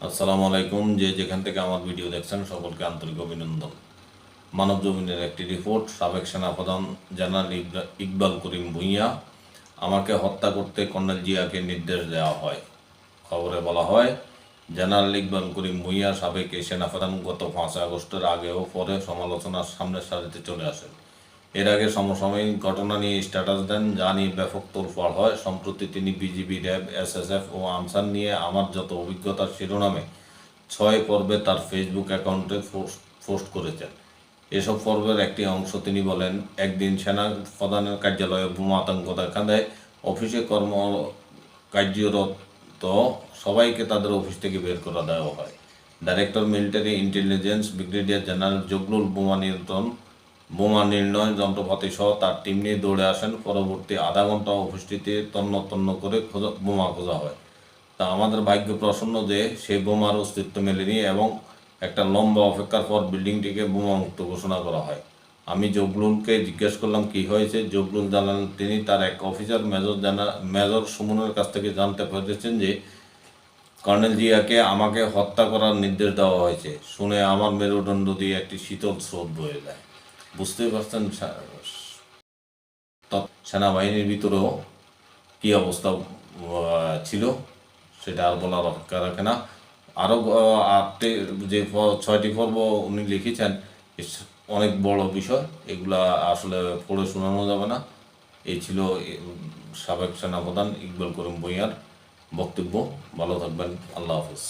আসসালামু আলাইকুম। যে যেখান থেকে আমার ভিডিও দেখছেন, সকলকে আন্তরিক অভিনন্দন। মানব জমিনের একটি রিপোর্ট, সাবেক সেনাপ্রধান জেনারেল ইকবা- ইকবাল করিম ভুঁইয়া, আমাকে হত্যা করতে কর্নেল জিয়াকে নির্দেশ দেওয়া হয়। খবরে বলা হয়, জেনারেল ইকবাল করিম ভুঁইয়া সাবেক এই সেনাপ্রধান গত পাঁচ আগস্টের আগে ও পরে সমালোচনার সামনের সারিতে চলে আসেন। এর আগে সমসাময়িক ঘটনা নিয়ে স্ট্যাটাস দেন, যা নিয়ে ব্যাপক তোলফাড় হয়। সম্প্রতি তিনি বিজিবি র্যাব এসএসএফ ও আনসার নিয়ে আমার যত অভিজ্ঞতার শিরোনামে ছয় পর্বে তার ফেসবুক অ্যাকাউন্টে পোস্ট- করেছেন। এসব পর্বের একটি অংশ তিনি বলেন, একদিন সেনা প্রধানের কার্যালয়ে বোমা আতঙ্ক দেখা দেয়। অফিসে কর্ম কার্যরত সবাইকে তাদের অফিস থেকে বের করে দেওয়া হয়। Director military intelligence brigadier general Zaglul বোমা নিয়ন্ত্রণ বোমা নির্ণয় যন্ত্রপাতি সহ তার টিম নিয়ে দৌড়ে আসেন। পরবর্তী আধা ঘণ্টা অফিসটিতে তন্ন তন্ন করে খোঁজা, বোমা খোঁজা হয়। তা আমাদের ভাগ্য প্রসন্ন যে সেই বোমার অস্তিত্ব মেলেনি এবং একটা লম্বা অপেক্ষার পর বিল্ডিংটিকে বোমা মুক্ত ঘোষণা করা হয়। আমি জগলুলকে জিজ্ঞেস করলাম, কি হয়েছে? জগলুল জানালেন, তিনি তার এক অফিসার মেজর জানা, মেজর সুমনের কাছ থেকে জানতে পেরেছেন যে কর্নেল জিয়াকে আমাকে হত্যা করার নির্দেশ দেওয়া হয়েছে। শুনে আমার মেরুদণ্ড দিয়ে একটি শীতল স্রোত বয়ে যায়। বুঝতেই পারছেন সেনাবাহিনীর ভিতরেও কি অবস্থা ছিল সেটা আর বলার অপেক্ষা রাখে না। আরও আটটি, যে ছয়টি পর্ব উনি লিখেছেন অনেক বড় বিষয়, এগুলা আসলে পড়ে শোনানো যাবে না। এই ছিল সাবেক সেনাপ্রধান ইকবাল করিম ভুঁইয়ার বক্তব্য। ভালো থাকবেন, আল্লাহ হাফিজ।